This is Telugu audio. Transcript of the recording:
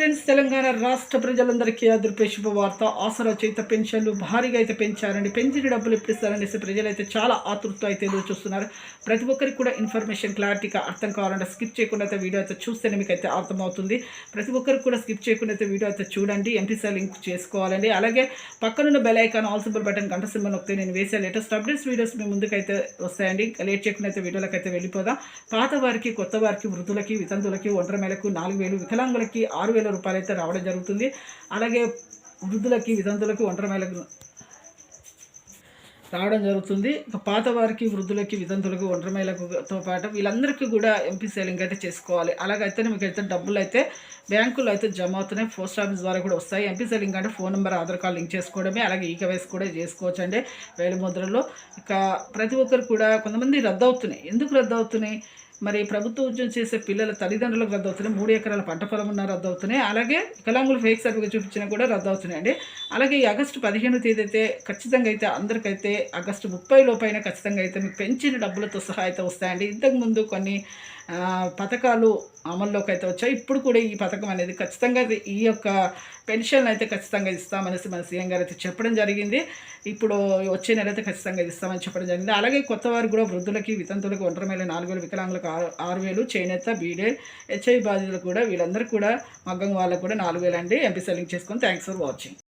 ఫ్రెండ్స్ తెలంగాణ రాష్ట్ర ప్రజలందరికీ అదృపే శుభవార్త. ఆసరా చేత పెన్షన్లు భారీగా అయితే పెంచారండి పెంచిన డబ్బులు ఎప్పుడు ఇస్తారనేసి ప్రజలైతే చాలా ఆతృత అయితే ఎదురు చూస్తున్నారు. ప్రతి ఒక్కరికి కూడా ఇన్ఫర్మేషన్ క్లారిటీగా అర్థం కావాలంటే స్కిప్ చేయకుండా అయితే వీడియో అయితే చూస్తేనే మీకు అయితే అర్థమవుతుంది. ప్రతి ఒక్కరికి కూడా స్కిప్ చేయకుండా అయితే వీడియో అయితే చూడండి ఎంపీసీ లింక్ చేసుకోవాలండి. అలాగే పక్కనున్న బెల్ ఐకాన్ ఆల్సిబుల్ బటన్ గంట సింబల్ నొక్కితే నేను వేసే లేటెస్ట్ అప్డేట్స్ వీడియోస్ మీ ముందుకైతే వస్తాయండి. లేట్ చేయకుండా అయితే వీడియోలకు అయితే వెళ్ళిపోదాం. పాత వారికి కొత్త వారికి వృద్ధులకి వితంతులకి ఒంటరి మేలకు నాలుగు వేలు వికలాంగులకి ఆరు వేల రూపాయలు అయితే రావడం జరుగుతుంది. అలాగే వృద్ధులకి విధంతులకు ఒంటరి మైలకు రావడం జరుగుతుంది. ఇక పాత వారికి వృద్ధులకి విధంతులకు ఒంటరి మైలకుతో పాటు వీళ్ళందరికీ కూడా ఎంపీ సేలింగ్ అయితే చేసుకోవాలి. అలాగైతే మీకు అయితే డబ్బులు అయితే బ్యాంకులో అయితే జమ అవుతున్నాయి. పోస్ట్ ఆఫీస్ ద్వారా కూడా వస్తాయి. ఎంపీ సేలింగ్ అంటే phone number Aadhaar card link చేసుకోవడమే అలాగే ఈకవైస్ కూడా చేసుకోవచ్చు అండి వేలు ముద్రలో ఇక ప్రతి ఒక్కరు కూడా కొంతమంది రద్దు అవుతున్నాయి ఎందుకు రద్దు అవుతున్నాయి మరి ప్రభుత్వ ఉద్యోగం చేసే పిల్లల తల్లిదండ్రులకు రద్దు అవుతున్నాయి. మూడు ఎకరాల పంట పొలం ఉన్న రద్దు అవుతున్నాయి. అలాగే వికలాంగులు ఫేక్ సర్టిఫికేట్ చూపించినా కూడా రద్దు అవుతున్నాయండి. అలాగే ఈ ఆగస్టు పదిహేను తేదీ అయితే ఖచ్చితంగా అయితే అందరికైతే ఆగస్టు ముప్పై లోపైన ఖచ్చితంగా అయితే మీకు పెంచిన డబ్బులతో సహా అయితే వస్తాయండి. ఇంతకుముందు కొన్ని పథకాలు అమల్లోకి అయితే వచ్చాయి. ఇప్పుడు కూడా ఈ పథకం అనేది ఖచ్చితంగా ఈ యొక్క పెన్షన్ అయితే ఖచ్చితంగా ఇస్తామనేసి మన సీఎం గారు అయితే చెప్పడం జరిగింది. ఇప్పుడు వచ్చే నెల అయితే ఖచ్చితంగా ఇస్తామని చెప్పడం జరిగింది. అలాగే కొత్త వారు కూడా వృద్ధులకి వితంతులకు ఒంటరి మేలు నాలుగు వేలు వికలాంగులకు ఆరు ఆరు వేలు చేనేత బీడే హెచ్ఐ బాధితులు కూడా వీళ్ళందరూ కూడా మగ్గం వాళ్ళకు కూడా నాలుగు వేలు అండి. ఎంపీ సెల్లింగ్ చేసుకొని థ్యాంక్స్ ఫర్ వాచింగ్